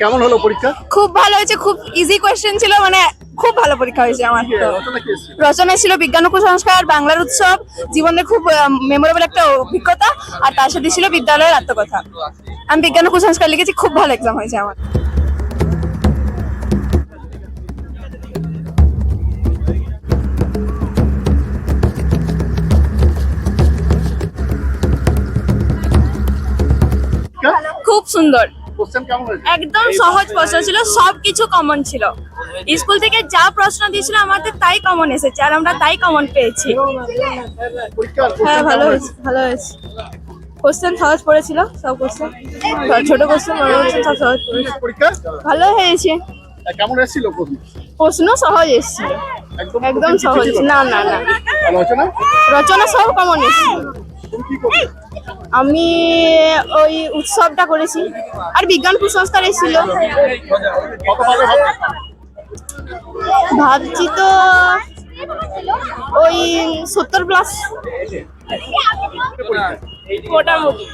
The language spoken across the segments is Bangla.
কেমন হলো পরীক্ষা? খুব ভালো হয়েছে খুব ইজি কোয়েশ্চেন ছিল মানে খুব ভালো পরীক্ষা হয়েছে আমার তো। রচনা ছিল বিজ্ঞান ও কুসংস্কার বাংলার উৎসব জীবনের খুব মেমোরেবল একটা অভিজ্ঞতা আর তার সাথে ছিল বিদ্যালয়ের আত্মকথা। আমি বিজ্ঞান ও কুসংস্কার লিখেছি খুব ভালো এক্সাম হয়েছে আমার। খুব সুন্দর। একদম সহজ প্রশ্ন ছিল সব কিছু কমন ছিল। স্কুল থেকে যা প্রশ্ন দিয়েছিল আমাদের তাই কমন এসেছে আর আমরা তাই কমন পেয়েছি। হ্যাঁ ভালো কেমন হয়েছে ভালো হয়েছে। কোশ্চেন সহজ পড়েছিল সব কোশ্চেন ছোট কোশ্চেন বড় কোশ্চেন সব সহজ পড়েছে ভালো হয়েছে। কেমন এসেছিল প্রশ্ন? সহজ এসেছিল। একদম সহজ। না না না। ভালো হয়েছে না রচনা সব কমন এসেছিল। আমি ওই উৎসবটা করেছি। আর বিজ্ঞান কুসংস্কার পাবে ভাবছ তো ওই সত্তর প্লাস মোটামুটি।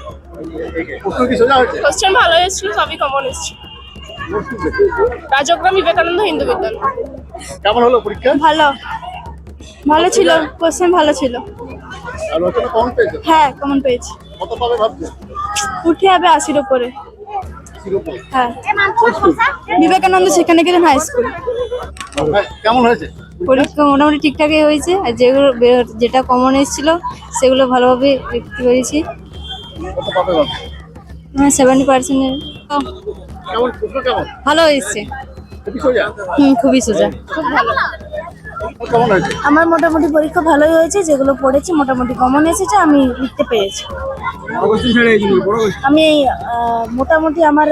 কোশ্চেন ভালো এসেছিল সবই কমন এসেছিল। রাজগ্রাম বিবেকানন্দ হিন্দু বিদ্যালয়। কেমন হলো পরীক্ষা? ভালো। ভালো ছিল কোশ্চেন ভালো ছিল। আর রচনা কমন পেয়েছ? হ্যাঁ কমন পেয়েছি। কত পাবে ভাবছ? উঠে যাবে আশির উপরে। হ্যাঁ। বিবেকানন্দ সেখানে গেলেন হাই স্কুল হ্যাঁ, কেমন হয়েছে? পরীক্ষা মোটামুটি ঠিকঠাকই হয়েছে। আর যেগুলো যেটা কমন এসেছিল সেগুলো ভালোভাবে লিখতে পেরেছি। কত পাবে ভাবছ? সেভেন্টি পার্সেন্টের ভালো হয়েছে। খুবই সোজা। হুম খুবই সোজা। কেমন হয়েছে আমার মোটামুটি পরীক্ষা ভালোই হয়েছে যেগুলো পড়েছি মোটামুটি কমন এসেছে আমি লিখতে পেরেছি। আমি মোটামুটি আমার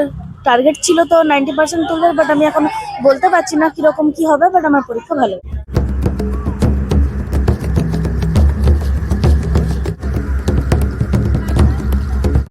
টার্গেট ছিল তো নাইনটি পার্সেন্ট তুলবে বাট আমি এখন বলতে পারছি না কীরকম কি হবে বাট আমার পরীক্ষা ভালো।